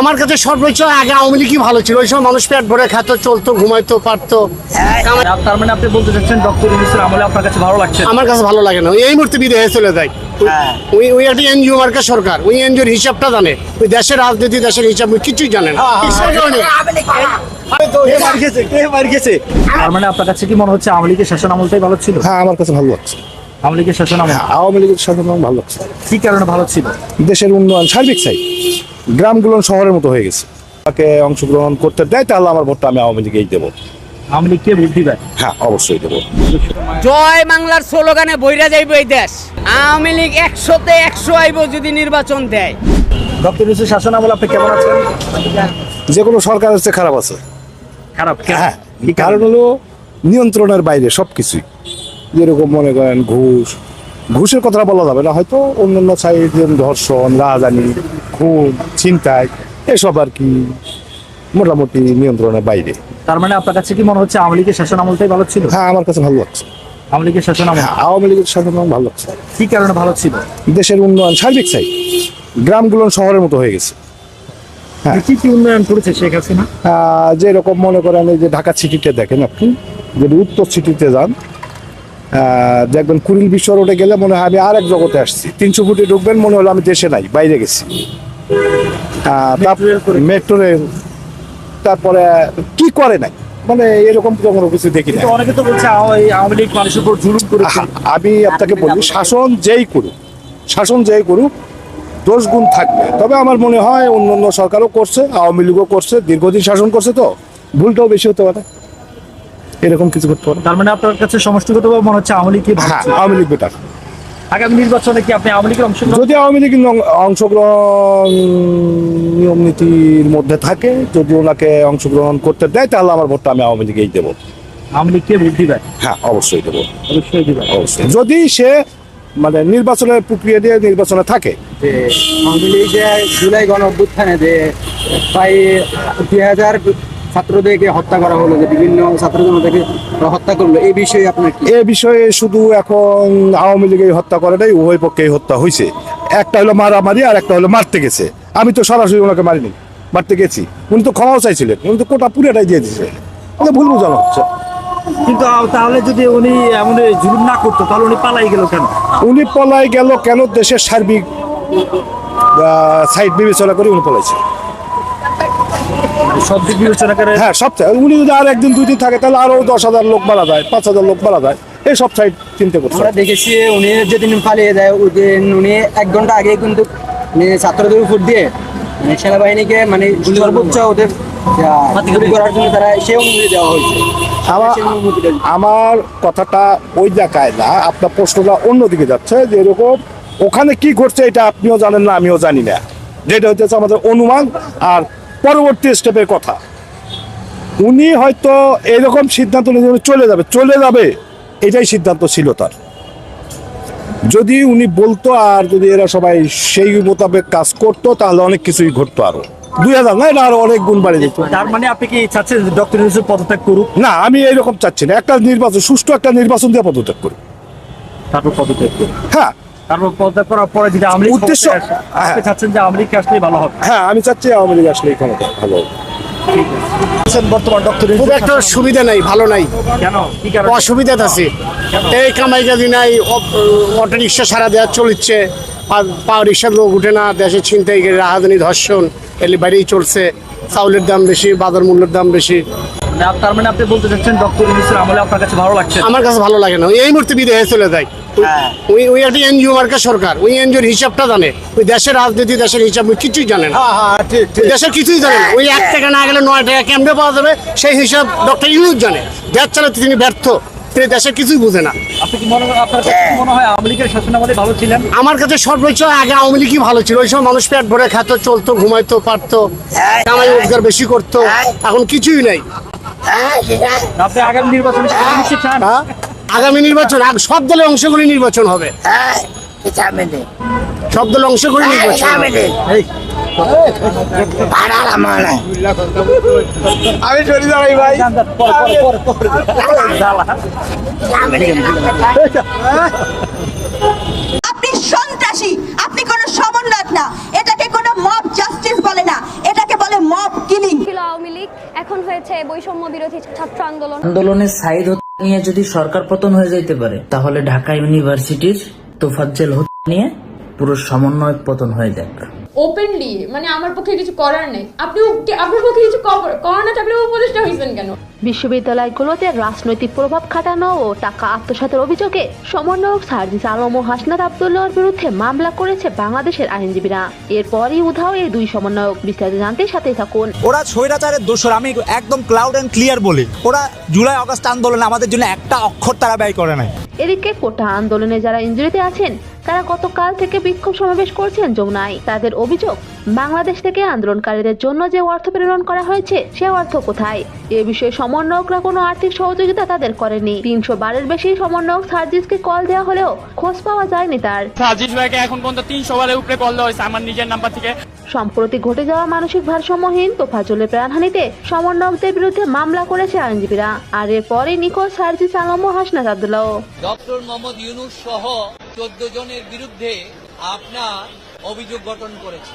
আমার কাছে সর্বোচ্চ আগে আওয়ামী লীগই ভালো ছিল। ওই সময় মানুষ পেট ভরে খেত চলতো ঘুমাইতো পারতো। তার মানে আপনি বলতে চাচ্ছেন ডক্টর ইউনুসের আমলে আপনার কাছে ভালো লাগছে? আমার কাছে ভালো লাগে না। ওই এই মুহূর্তে বিদেশে চলে যায়। ওই ওই একটা এনজিও মার্কা সরকার। ওই এনজিওর হিসাবটা জানে। ওই দেশের রাজনীতি দেশের হিসাব কিছুই জানে না। কিছুই জানে না। তার মানে আপনার কাছে কি মনে হচ্ছে আওয়ামী লীগের শাসন আমলটাই ভালো ছিল? হ্যাঁ আমার কাছে ভালো লাগছে। আওয়ামী লীগের শাসন আওয়ামী লীগের শাসন ভালো কি কারণে ভালো ছিল? দেশের উন্নয়ন সার্বিক চাই। গ্রামগুলো শহরের মতো হয়ে গেছে। তাকে অংশগ্রহণ করতে দেয় তাহলে আমার ভোটটা আমি আওয়ামী লীগেই দেবো। আওয়ামী লীগকে হ্যাঁ অবশ্যই দেবো। জয় বাংলার স্লোগানে বইরা যাইব এই দেশ। আওয়ামী লীগ একশোতে একশো আইব যদি নির্বাচন দেয়। ডক্টর শাসন আমল আপনি কেমন আছেন? যে কোনো সরকারের চেয়ে খারাপ আছে। খারাপ হ্যাঁ কারণ? হলো নিয়ন্ত্রণের বাইরে সব কিছুই যেরকম মনে করেন ঘুষ। ঘুষের কথা বলা যাবে না হয়তো অন্যান্য সাইড যেমন ধর্ষণ রাজধানী খুন ছিনতাই এসব আর কি মোটামুটি নিয়ন্ত্রণের বাইরে। তার মানে আপনার কাছে কি মনে হচ্ছে আওয়ামী লীগের শাসন আমলটাই ভালো ছিল? হ্যাঁ আমার কাছে ভালো লাগছে। আওয়ামী লীগের শাসন আমল? হ্যাঁ আওয়ামী লীগের শাসন আমার ভালো লাগছে। কি কারণে ভালো ছিল? দেশের উন্নয়ন সার্বিক চাই গ্রামগুলো শহরের মতো হয়ে গেছে। হ্যাঁ। কি কি উন্নয়ন করেছে শেখ হাসিনা? যেরকম মনে করেন এই যে ঢাকা সিটিতে দেখেন আপনি যদি উত্তর সিটিতে যান দেখবেন কুড়িল বিশ্ব রোডে গেলে মনে হয় আমি আর এক জগতে আসছি। তিনশো ফুটে ঢুকবেন মনে হলো আমি দেশে নাই বাইরে গেছি। মেট্রো রেল তারপরে কি করে নাই? মানে এরকম কোনো কিছু দেখি না অনেকে তো বলছে আওয়ামী লীগ মানুষের উপর জুলুম করেছে। আমি আপনাকে বলি শাসন যেই করুক শাসন যেই করুক দোষ গুণ থাকবে। তবে আমার মনে হয় অন্য অন্য সরকারও করছে আওয়ামী লীগও করছে দীর্ঘদিন শাসন করছে তো ভুলটাও বেশি হতে পারে। এরকম কিছু করতে পারে তার মানে আপনার কাছে সমষ্টিগতভাবে মনে হচ্ছে আওয়ামী লীগ কি হ্যাঁ আওয়ামী লীগ বেটার আগামী নির্বাচনে কি আপনি আওয়ামী লীগের অংশ যদি আওয়ামী লীগ অংশগ্রহণ নিয়ম নীতির মধ্যে থাকে যদি ওনাকে অংশগ্রহণ করতে দেয় তাহলে আমার ভোটটা আমি আওয়ামী লীগেই দেবো। আওয়ামী লীগকে বুদ্ধি দেয় হ্যাঁ অবশ্যই দেবো। অবশ্যই দিবেন অবশ্যই। যদি সে মানে নির্বাচনের প্রক্রিয়া দিয়ে নির্বাচনে থাকে। যে আওয়ামী লীগ যে জুলাই গণ অভ্যুত্থানে যে প্রায় দুই হাজার ছাত্রদেরকে হত্যা করা হলো যে বিভিন্ন ছাত্র জনতাকে হত্যা করল এই বিষয়ে আপনার কি? এ বিষয়ে শুধু এখন আওয়ামী লীগের হত্যা করাটাই উভয় পক্ষেই হত্যা হয়েছে একটা হলো মারামারি আর একটা হলো মারতে গেছে। আমি তো সরাসরি ওনাকে মারিনি মারতে গেছি। উনি তো ক্ষমাও চাইছিলেন উনি তো কোটা পুরোটাই দিয়ে দিয়েছে। ওকে ভুল বোঝানো হচ্ছে কিন্তু তাহলে যদি উনি এমন জুলুম না করতো তাহলে উনি পালাই গেল কেন? উনি পলাই গেল কেন? দেশের সার্বিক সাইড বিবেচনা করে উনি পলাইছে। সব দিক বিবেচনা করে হ্যাঁ সব উনি যদি আর একদিন দুই দিন থাকে তাহলে আরও দশ হাজার লোক মারা যায় পাঁচ হাজার লোক মারা যায়। এই সব সাইড চিন্তা করছে। আমরা দেখেছি উনি যেদিন পালিয়ে যায় ওই দিন উনি এক ঘণ্টা আগে কিন্তু উনি ছাত্রদের উপর দিয়ে মানে সেনাবাহিনীকে মানে সর্বোচ্চ ওদের করার জন্য তারা সে অনুমতি দেওয়া হয়েছে। আমার আমার কথাটা ওই জায়গায় না আপনার প্রশ্নটা অন্যদিকে যাচ্ছে যে এরকম ওখানে কি ঘটছে এটা আপনিও জানেন না আমিও জানি না। যেটা হচ্ছে আমাদের অনুমান আর পরবর্তী স্টেপের কথা। উনি হয়তো এরকম সিদ্ধান্ত নিয়ে চলে যাবে চলে যাবে এটাই সিদ্ধান্ত ছিল তার। যদি উনি বলতো আর যদি এরা সবাই সেই মোতাবেক কাজ করতো তাহলে অনেক কিছুই ঘটতো আরও। দুই হাজার না এটা আরও অনেক গুণ বাড়ে যেত তার মানে আপনি কি চাচ্ছেন ডক্টর ইউনুস পদত্যাগ করুক? না আমি এরকম চাচ্ছি না। একটা নির্বাচন সুষ্ঠু একটা নির্বাচন দিয়ে পদত্যাগ করি তারপর পদত্যাগ করুক। হ্যাঁ তারপর পদত্যাগ করার পরে যদি আওয়ামী উদ্দেশ্য- আপনি হ্যাঁ। চাচ্ছেন যে আওয়ামী লীগ আসলেই ভালো হবে। হ্যাঁ আমি চাচ্ছি আওয়ামী লীগ আসলে ক্ষমতা ভালো বর্তমান ডক্টর খুব একটা সুবিধা নাই ভালো নাই। কেন? কি অসুবিধা আছে। এই কামাই কাজি নাই অটো রিক্সা সারা দেওয়া চলছে। পাওয়ার রিক্সার লোক উঠে না দেশে ছিনতাই করে রাহাজানি ধর্ষণ এলে বাইরেই চলছে। চাউলের দাম বেশি বাজার মূল্যের দাম বেশি। না, তার মানে আপনি বলতে চাচ্ছেন ডক্টর ইউনুসের আমলে আপনার কাছে ভালো লাগছে? আমার কাছে ভালো লাগে না। ওই এই মুহূর্তে বিদেশে চলে যায়। ওই ওই একটা এনজিও মার্কা সরকার। ওই এনজিওর হিসাবটা জানে। ওই দেশের রাজনীতি দেশের হিসাব কিছুই জানে না। দেশের কিছুই জানে না। ওই এক টাকা না গেলে নয় টাকা কেমনে পাওয়া যাবে? সেই হিসাব ডক্টর ইউনুস জানে। দেশ চালাতে তিনি ব্যর্থ। তিনি দেশের কিছুই বুঝে না। মনে মনে হয় আমার কাছে সর্বোচ্চ আগে আওয়ামী লীগই ভালো ছিল। ওই সময় মানুষ পেট ভরে খেত চলতো ঘুমাইতো পারতো কামাই রোজগার বেশি করতো। এখন কিছুই নাই। আপনি আগামী নির্বাচনে চান? হ্যাঁ? আগামী নির্বাচন সব দলে অংশ করে নির্বাচন হবে। সব দলে অংশ করে নির্বাচন আমি সরি দাঁড়াই ভাই। আপনি সন্ত্রাসী আপনি কোনো সমন্বয়ক না। বৈষম্য বিরোধী ছাত্র আন্দোলন। আন্দোলনের সাইড নিয়ে যদি সরকার পতন হয়ে যেতে পারে তাহলে ঢাকা ইউনিভার্সিটির তোফাজ্জেল হত্যা নিয়ে পুরো সমন্বয় পতন হয়ে যাক। ওপেনলি মানে আমার পক্ষে কিছু করার নেই। আপনি আপনার পক্ষে কিছু করার না আপনি উপদেষ্টা হয়েছেন কেন? বিশ্ববিদ্যালয়গুলোতে রাজনৈতিক প্রভাব খাটানো ও টাকা আত্মসাতের অভিযোগে সমন্বয়ক সার্জিস আলম ও হাসনাত আবদুল্লাহর বিরুদ্ধে মামলা করেছে বাংলাদেশের আইনজীবীরা। এরপরই উধাও এই দুই সমন্বয়ক বিস্তারিত জানতে সাথে থাকুন। ওরা স্বৈরাচারের দোষর আমি একদম ক্লাউড অ্যান্ড ক্লিয়ার বলি। ওরা জুলাই আগস্ট আন্দোলনে আমাদের জন্য একটা অক্ষর তারা ব্যয় করে নাই। এদিকে কোটা আন্দোলনে যারা ইঞ্জুরিতে আছেন তারা গতকাল থেকে বিক্ষোভ সমাবেশ করছেন যমুনায়। তাদের অভিযোগ বাংলাদেশ থেকে আন্দোলনকারীদের জন্য যে অর্থ প্রেরণ করা হয়েছে সে অর্থ কোথায়? এ বিষয়ে সমন্বয়করা কোনো আর্থিক সহযোগিতা তাদের করেনি। তিনশো বারের বেশি সমন্বয়ক সার্জিসকে কল দেওয়া হলেও খোঁজ পাওয়া যায়নি তার। সাজিদ ভাইকে এখন পর্যন্ত তিনশো বারের উপরে কল দেওয়া হয়েছে আমার নিজের নাম্বার থেকে। সম্প্রতি ঘটে যাওয়া মানসিক ভারসাম্যহীন তোফাজলের প্রাণহানিতে সমন্বয়কদের বিরুদ্ধে মামলা করেছে আইনজীবীরা। আর এরপরে নিখোঁজ সার্জিস আলম ও হাসনাত আবদুল্লাহ। ডক্টর মোহাম্মদ ইউনুস সহ চোদ্দ জনের বিরুদ্ধে আপনার অভিযোগ গঠন করেছে।